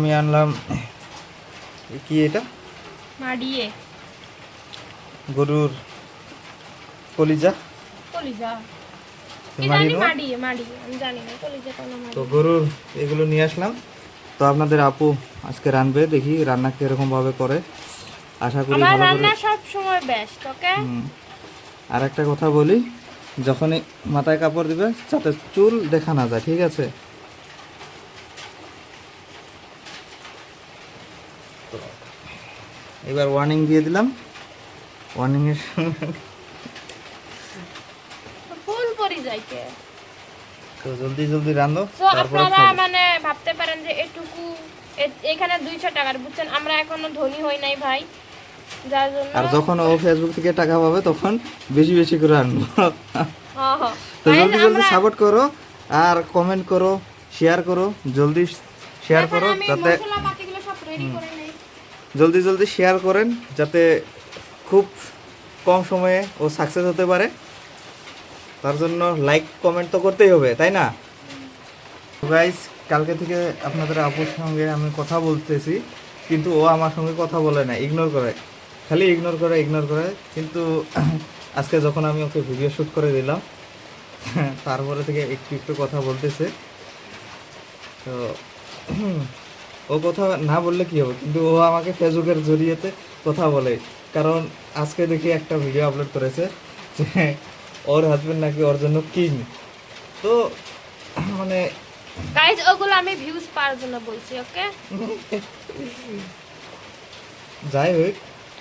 আমি আনলাম কি এটা? মাড়িয়ে। গরুর কলিজা। কলিজা। তো গরুর এগুলো নিয়ে আসলাম। তো আপনাদের আপু আজকে রানবে দেখি রান্না কীরকম ভাবে করে। আশা করি ভালো রান্না সব সময় বেস্ট ওকে আর একটা কথা বলি যখনই মাথায় কাপড় দিবে যাতে চুল দেখা না যায় ঠিক আছে? এবার ওয়ার্নিং দিয়ে দিলাম। ওয়ার্নিং এর সঙ্গে যাইকে তো জলদি জলদি রান্ধো আপনারা মানে ভাবতে পারেন যে এটুকু এখানে দুইশো টাকার বুঝছেন? আমরা এখনও ধনী হই নাই ভাই। যার জন্য আর যখন ও ফেসবুক থেকে টাকা পাবে তখন বেশি বেশি করে আনব। তো জলদি জলদি সাপোর্ট করো আর কমেন্ট করো শেয়ার করো জলদি শেয়ার করো যাতে সব ready করে। জলদি জলদি শেয়ার করেন যাতে খুব কম সময়ে ও সাকসেস হতে পারে। তার জন্য লাইক কমেন্ট তো করতেই হবে, তাই না? গাইস কালকে থেকে আপনাদের আপুর সঙ্গে আমি কথা বলতেছি, কিন্তু ও আমার সঙ্গে কথা বলে না ইগনোর করে। খালি ইগনোর করে ইগনোর করে। কিন্তু আজকে যখন আমি ওকে ভিডিও শ্যুট করে দিলাম, তারপরে থেকে একটু একটু কথা বলতেছে। তো ও কথা না বললে কি হবে? কিন্তু ও আমাকে ফেসবুকের জড়িয়েতে কথা বলে। কারণ আজকে দেখি একটা ভিডিও আপলোড করেছে যে ওর হাজবেন্ড নাকি ওর জন্য কিং তো মানে Guys, ওগুলো আমি ভিউজ পাওয়ার জন্য বলছি ওকে যাই হোক।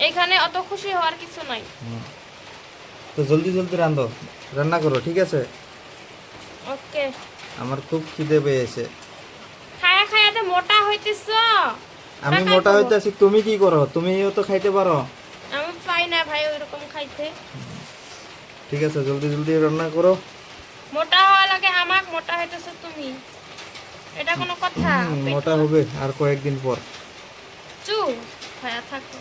এখানে অত খুশি হওয়ার কিছু নাই। তো জলদি জলদি রান্ধো। রান্না করো ঠিক আছে? ওকে আমার খুব খিদে পেয়েছে। খায়া মোটা হইতেছ। আমি মোটা। হইতেছি তুমি কি করো? তুমিও তো খাইতে পারো। আমি পাই না ভাই ওইরকম খাইতে। ঠিক আছে জলদি জলদি রান্না করো। মোটা হওয়া লাগে আমাক মোটা হইতেছ তুমি। এটা কোনো কথা মোটা হবে আর কয়েকদিন পর। চু খায়া থাকো।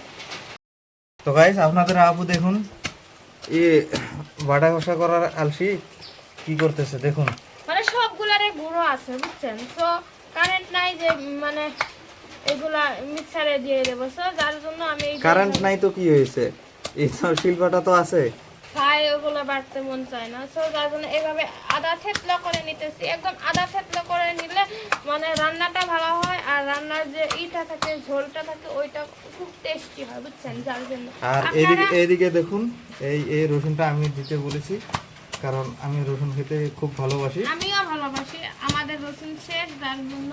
তো গাইস আপনাদের আপু দেখুন এ বাটা কষা করার আলসি কি করতেছে দেখুন। মানে সবগুলারে গুঁড়ো আছে বুঝছেন? তো নাই যে মানে এগুলা মিক্সারে দিয়ে দেবো। তো যার জন্য আমি কারেন্ট নাই তো কি হয়েছে? এই তো শিল্পাটা তো আছে। খাই ওগুলো বাড়তে মন চায় না। তো যার জন্য এভাবে আদা থেতলা করে নিতেছি। একদম আদা থেতলা করে নিলে মানে রান্নাটা ভালো হয় আর রান্নার যে ইটা থাকে ঝোলটা থাকে ওইটা খুব টেস্টি হয় বুঝছেন? যার জন্য। আর এদিকে এইদিকে দেখুন এই এই রসুনটা আমি দিতে বলেছি কারণ আমি রসুন খেতে খুব ভালোবাসি। আমিও ভালোবাসি। আমাদের রসুন শেষ যার জন্য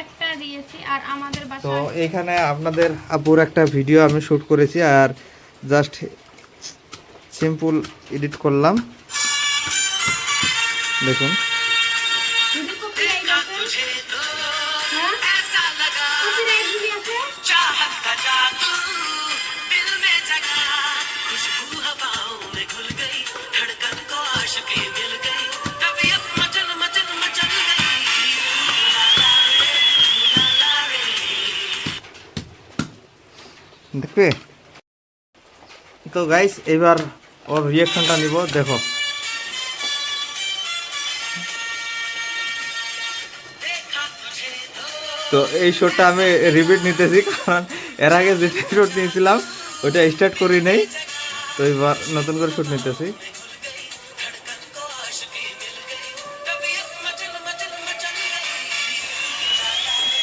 একটা দিয়েছি আর আমাদের তো বাসায় এখানে আপনাদের আপুর একটা ভিডিও আমি শ্যুট করেছি আর জাস্ট সিম্পল এডিট করলাম দেখুন যদি copyright আছে, হ্যাঁ? Copyright যদি আছে, चाहत का जादू दिल में जगा खुशबू हवाओं में घुल गई धड़कन को आशिकी मिल দেখবে? তো গাইস এবার ওর রিয়াকশনটা নিব, দেখো। তো এই শোটা আমি রিপিট নিতেছি, কারণ এর আগে যে শোট নিয়েছিলাম ওটা স্টার্ট করি নেই। তো এবার নতুন করে শুট নিতেছি।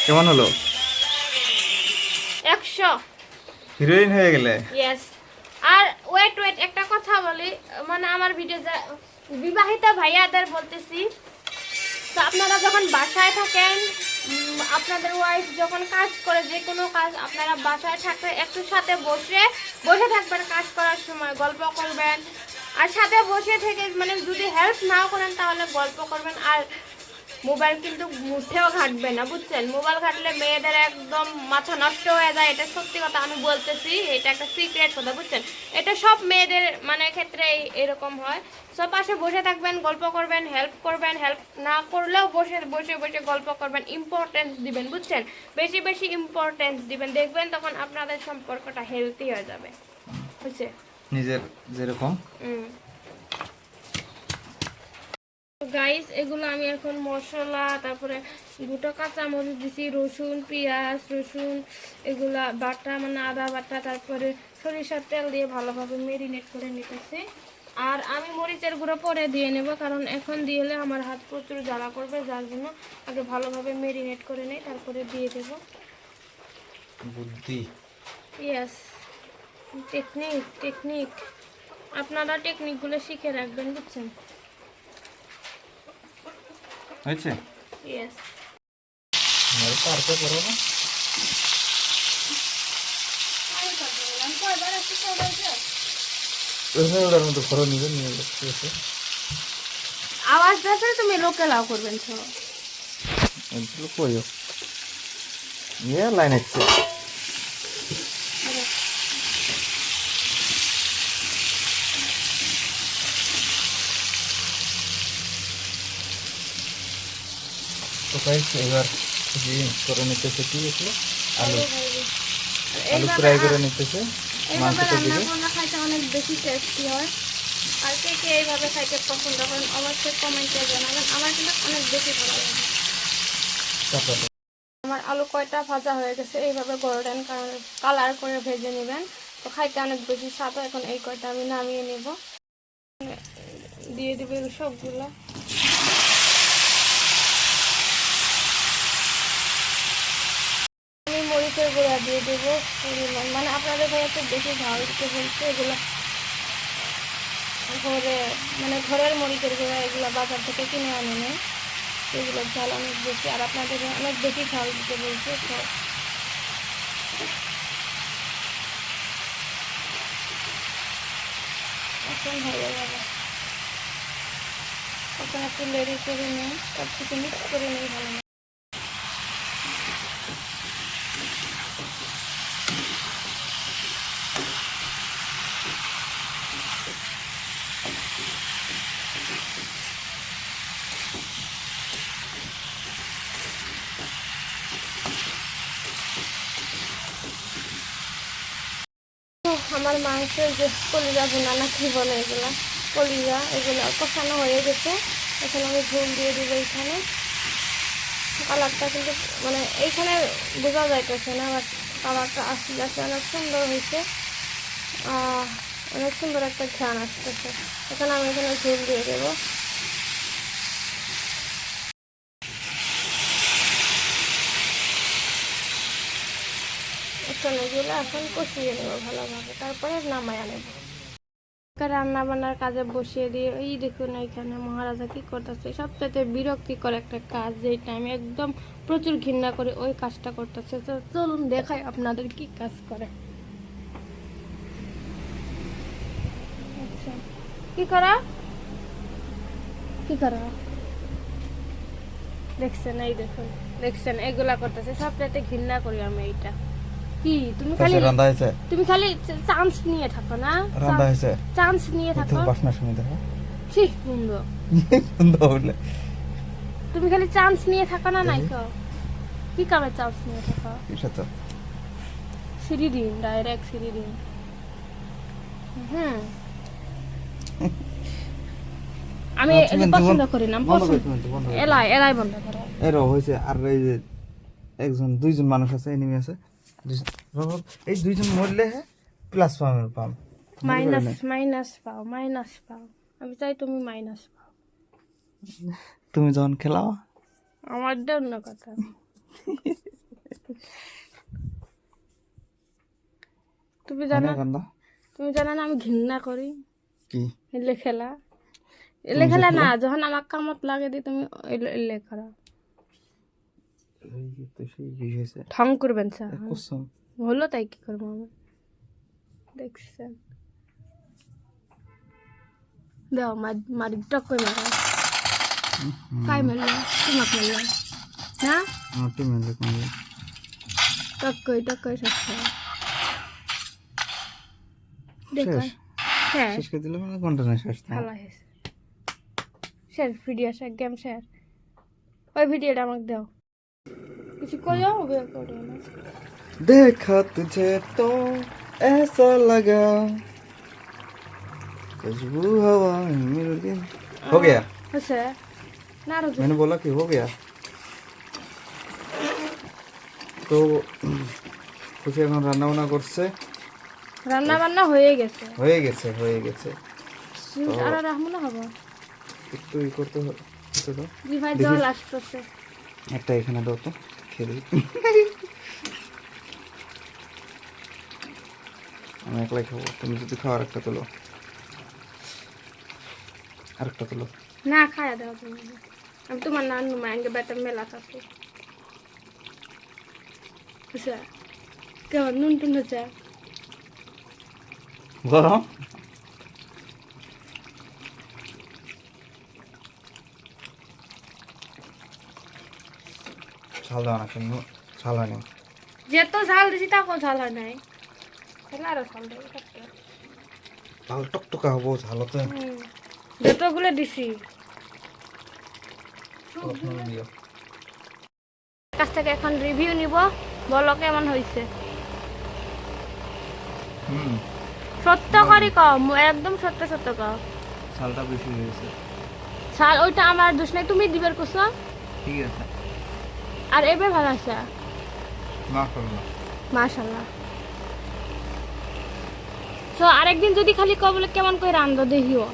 কেমন হলো? হিরোইন হয়ে গেলে? ইয়েস আর ওয়েট ওয়েট একটা কথা বলি। মানে আমার ভিডিও বিবাহিত ভাইয়াদের বলতেছি, তো আপনারা যখন বাসায় থাকেন আপনাদের ওয়াইফ যখন কাজ করে, যে কোনো কাজ আপনারা বাসায় থাকলে একটু সাথে বসে বসে থাকবেন, কাজ করার সময় গল্প করবেন। আর সাথে বসে থেকে মানে যদি হেল্প নাও করেন, তাহলে গল্প করবেন। আর মোবাইল কিন্তু মুঠেও ঘাটবে না বুঝছেন? মোবাইল ঘাটলে মেয়েদের একদম মাথা নষ্ট হয়ে যায় এটা সত্যি কথা আমি বলতেছি এটা একটা সিক্রেট কথা বুঝছেন? এটা সব মেয়েদের মানে ক্ষেত্রে এরকম হয়। সব পাশে বসে থাকবেন গল্প করবেন হেল্প করবেন হেল্প না করলেও বসে বসে বসে গল্প করবেন ইম্পর্টেন্স দিবেন বুঝছেন? বেশি বেশি ইম্পর্টেন্স দিবেন দেখবেন তখন আপনাদের সম্পর্কটা হেলদি হয়ে যাবে বুঝছে? নিজের যেরকম। গাইস এগুলো আমি এখন মশলা তারপরে দুটো কাঁচামরিচ দিছি রসুন পেঁয়াজ রসুন এগুলা বাটা মানে আদা বাটা তারপরে সরিষার তেল দিয়ে ভালোভাবে মেরিনেট করে নিতেছি। আর আমি মরিচের গুঁড়ো পরে দিয়ে নেব কারণ এখন দিলে আমার হাত প্রচুর জ্বালা করবে যার জন্য আগে ভালোভাবে মেরিনেট করে নেই তারপরে দিয়ে দেবো। বুদ্ধি। ইয়েস টেকনিক টেকনিক আপনারা টেকনিকগুলো শিখে রাখবেন বুঝছেন? হয়েছে? ইয়েস পারতে করো না। ওটার মতো ঘরে নিবে নিয়ে ঠিক আওয়াজ দিতে তুমি লোকে লাভ করবেন তো। কইও। ইয়ে লাইন আছে গাইস এবার যে করে নিতেছে কি এগুলো? আলু। আলু ফ্রাই করে নিতেছে মাংসটা রান্না দিবে খাইতে অনেক বেশি টেস্টি হয়। আর কে কে এইভাবে খাইতে পছন্দ করেন অবশ্যই কমেন্টে জানাবেন। আমার কিন্তু অনেক বেশি ভালো লাগে। তারপরে? আমার আলু কয়টা ভাজা হয়ে গেছে এইভাবে গোল্ডেন কালার করে ভেজে নেবেন। তো খাইতে অনেক বেশি স্বাদ এখন এই কয়টা আমি নামিয়ে নেব। দিয়ে দিবে সবগুলো আমি মরিচের গুঁড়া দিয়ে দেবো মানে আপনাদের ঘরে তো বেশি ঝাল দিতে বলছে, এগুলো ঘরে মানে ঘরের মরিচের গুঁড়া এগুলো বাজার থেকে কিনে আনে নেই। এগুলোর ঝাল অনেক বেশি, আর আপনাদের অনেক বেশি ঝাল দিতে বলছে এখন হয়ে যাবে এখন একটু লেডি করে নিই সব কিছু মিক্স করে নিই ভালো মতো। তো আমার মাংসের যে কলিজা ভুনা না কি বলে এগুলো? কলিজা এগুলো কষানো হয়ে গেছে। এখন আমি ঝোল দিয়ে দিব এখানে কালারটা কিন্তু মানে এইখানে বোঝা যাইতেছে না, বাট কালারটা আসতে যাচ্ছে অনেক সুন্দর হয়েছে। অনেক সুন্দর একটা ঘ্রাণ আসতেছে। এখন আমি এখানে ঝোল দিয়ে দেবো। এখন এখন কষিয়ে ভালোভাবে, তারপরে নামায় নেব রান্না বান্নার কাজে বসিয়ে দিয়ে, এই দেখুন এখানে মহারাজা কি করতেছে সবচেয়ে বিরক্তিকর একটা কাজ যেটা আমি একদম প্রচুর ঘৃণা করে ওই কাজটা করতেছে। চলুন দেখাই আপনাদের কি কাজ করে। আচ্ছা কি করা? কি করা? দেখছেন, এই দেখুন, দেখছেন, এগুলা করতেছে সবচেয়ে ঘৃণা করি আমি এইটা। কি? তুমি খালি হয়েছে তুমি খালি চান্স নিয়ে থাকো না? হয়েছে চান্স নিয়ে তো থাকো। বাসনা শুনে দেখো। সুন্দর হলে। তুমি খালি চান্স নিয়ে থাকো না নাই কো কি কামে চান্স নিয়ে থাকো? তো? সিঁড়ি দিন ডাইরেক্ট সিঁড়ি দিন হুম আমি পছন্দ করি না পছন্দ এলাই এলাই বন্ধ করো। হয়েছে আর এই যে একজন দুইজন মানুষ আছে এনিমি আছে। এই দুইজন মরলে হ্যাঁ প্লাস পাম। পাম মাইনাস মাইনাস পাও মাইনাস পাও। আমি চাই তুমি মাইনাস পাও। তুমি যখন খেলাও? আমার অন্য কথা। তুমি জানো তুমি জানো না আমি ঘৃণা করি? কি? এলে খেলা। এলে খেলা না যখন আমার কামত লাগে দি তুমি এলে- করা। হয়েছে ঠং করবেন স্যার। কুসুম। হলো তাই কি করব আমি? দেখছেন দাও মারি টক করে মারা। কাই মারলো তোমাক মারলো। না? আমার টিম মেলে কোন টক করে টক করে শেষ করো দেখো শেষ? হ্যাঁ। শেষ করে দিলে মানে ঘণ্টা না শেষ না? ভালো হয়েছে শেষ ভিডিও শেষ গেম শেয়ার ওই ভিডিওটা আমাকে দাও। কিছু করিও বের করিও না। देखा तुझे तो ऐसा लगा खुशबू हवा मिल गई हो गया হচ্ছে না আরো জোরে। मैंने बोला कि हो गया তো খুশি এখন রান্না বান্না করছে রান্না বান্না হয়ে গেছে হয়ে গেছে হয়ে গেছে আর রাখবো না হবো একটু ই করতে হবে একটু দাও। জি ভাই দেখি। জল আসতেছে একটা এখানে দাও তো খেয়ে আমি একলাই খাব। তুমি যদি খাও আর একটা তোলো। আরেকটা তোলো। না খায়া দাও তুমি। আমি তোমার নানু মায়ের বেটার মেলা থাকে বুঝছা কেমন? নুন টুন হচ্ছে? গরম? ঝাল দাও না কিন্তু ঝাল হয়নি। যেত ঝাল দিছি তাকেও ঝাল হয় নাই। দেবো টকটকা হব ঝাল হতে হুম। যতগুলো দিছি। কাছ থেকে এখন রিভিউ নিব বলো কেমন হয়েছে সত্য করে কম একদম সত্য সত্য কম ঝালটা বেশি হয়েছে ওইটা আমার দোষ নাই তুমি দিবের কুসো ঠিক আছে। আর এবার ভালো আছে। না করলাম মাশাল্লাহ তো আরেকদিন যদি খালি কবলে কেমন করে রান্ধো দেখিও।